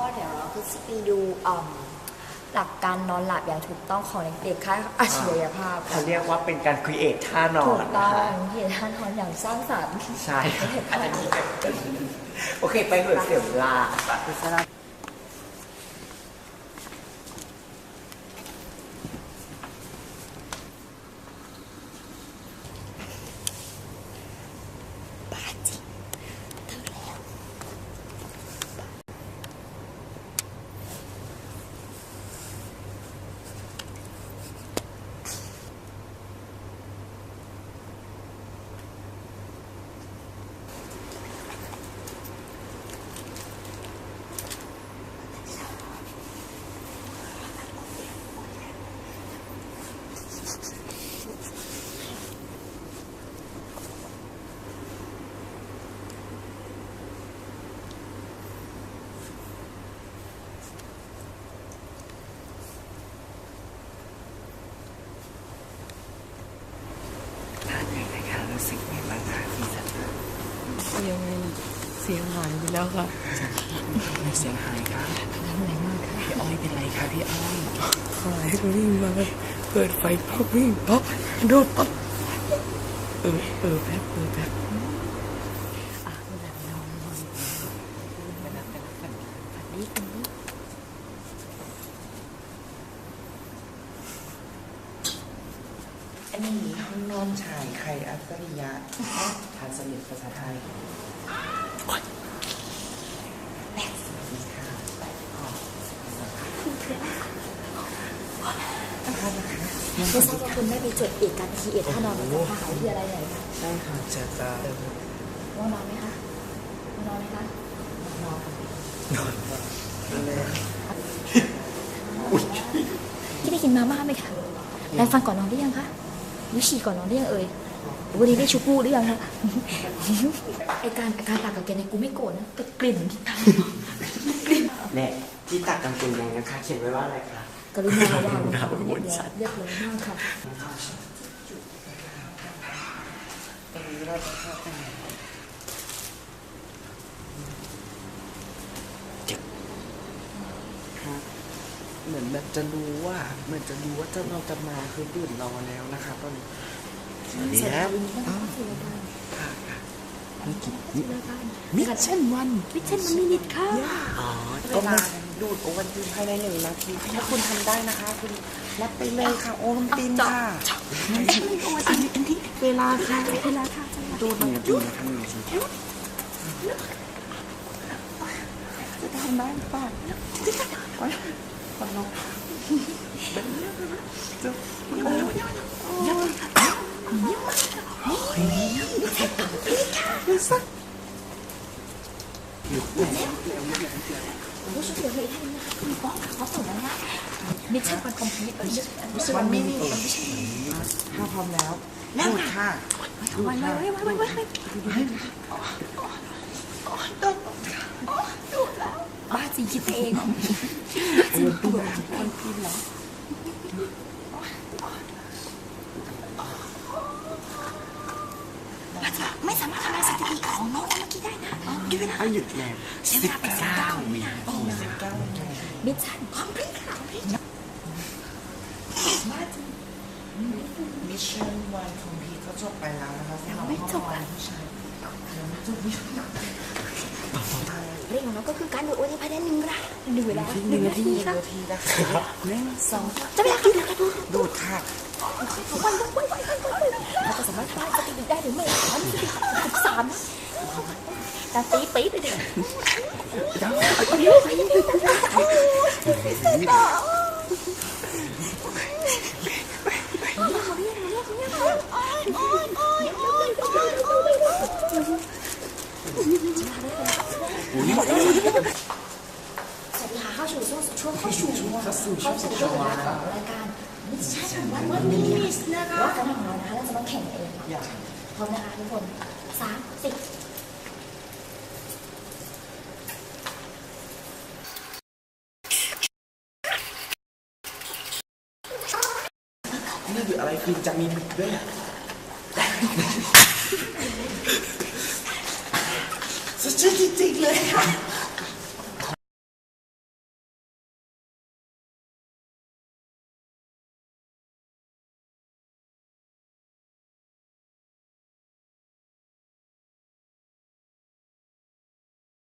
็เดี๋ยวเราคือจะไปดูหลักการนอนหลับอย่างถูกต้องของเด็กๆค่ะอาชีวภาพเขาเรียกว่าเป็นการครีเอทท่านอนถูกต้องครีเอทท่านอนอย่างสร้างสรรค์ใช่โอเคไปเหอะเสียเวลา หายไปแล้วค่ะไม่เสียงหายครับทำไรมากค่ะพี่อ้อยเป็นไรคะพี่อ้อยหายวิ่งมาเปิดไฟปั๊บวิ่งปั๊บโดดปั๊บเออเออแป๊บเออแป๊บอะแบบนอนนอนไปรับไปรับฝันฝันดีกันดีอันนี้ห้องนอนชายใครอัจฉริยะทานสนิทภาษาไทยแม่สวัสดีค่ะอ๋อ ไม่ทราบว่าคุณได้ไปจดเอกการคีเอทท่านอนกับมหาวิทยาลัยไหนคะใช่ค่ะจะจะว่านอนไหมคะนอนไหมคะนอนค่ะพี่ได้กินมาม่าไหมคะแปรงฟันก่อนนอนหรือยังคะวิฉี่ก่อนนอนหรือยังเอ่ยวันนี้ได้ชูปูหรือยังคะไอการอาการปากกับแกในกูไม่โกรธนะแต่กลิ่นที่ต่างเนี่ยที่ตักกางเกงในนะคะเขียนไว้ว่าอะไรคะ กรุณาระวังดาวบนชั้นเรียบร้อยมากค่ะตรงนี้เราจะเข้าไปไหนครับเหมือนแบบจะรู้ว่าเหมือนจะรู้ว่าจะเราจะมาคือตื่นรอแล้วนะคะตอนนี้สวัสดีครับอ้าวค่ะค่ะนี่กี่นี่มิชชั่นวันมิชชั่นวันมินิทค่ะอ๋อก็มา ดูดโอวันตินภายในหนึ่งนาทีถ้าคุณทำได้นะคะ คุณรับไปเลยค่ะ โอวันตินค่ะเวลาค่ะเวลาค่ะดูดหนึ่งนาทีนะคะหนึ่งนาทีจะทำได้หรือเปล่าคนเราอยู่ไห นผู้ช่วยเหลืออีกท่านนึงนะคะคุณป๊อกเขาส่งแล้วนะมิชชั่นวันคอมพลีทเอมิชชั่นวัวันนมิมินินิถ้าพร้อมแล้วดูดค่ะไว้ไว้ไว้ไว้ไว้ไว้บ้าจริงคิดเองจริงตัวคนพินเหรอไม่สามารถทำลายสถิติของน้องเมื่อกี้ได้นะ ยเวลาหยุดแรงสิบเก้าวินาทีสิบเก้าวินาทีมิชชั่นคอมพลีทค่ะพี่มาจิมิชชั่นวันคอมพีก็จบไปแล้วนะคะสำหรับไม่จบห้องนอะอนผู้ชายยังไม่จบไม่จบเรื่องของเราก็คือการดูโอทีภายในหนึ่งเวลาหนึ่งเวลาหนึ่งนาทีหนึ่งค่ะนาทีนะคะหนึ่งสองจะไม่อยากดูดูดูดูดค่ะไว้ไว้ไว้ไว้ไว้ไว้เราจะสามารถป้ายสติได้หรือไม่สามสาม การตีปี๊ดเลยเนี่ยสวัสดีค่ะเข้าสู่ช่วงช่วงเข้าสู่เข้าสู่ช่วงสุดท้ายของรายการมิชชั่นวันวันนิสนะคะว่าการของเรานะคะเราจะมาแข่งเองพร้อมนะคะทุกคนสามสิบ นี่คืออะไรคือจะมีมิกด้วยอะสุดจริงๆเลยค่ะ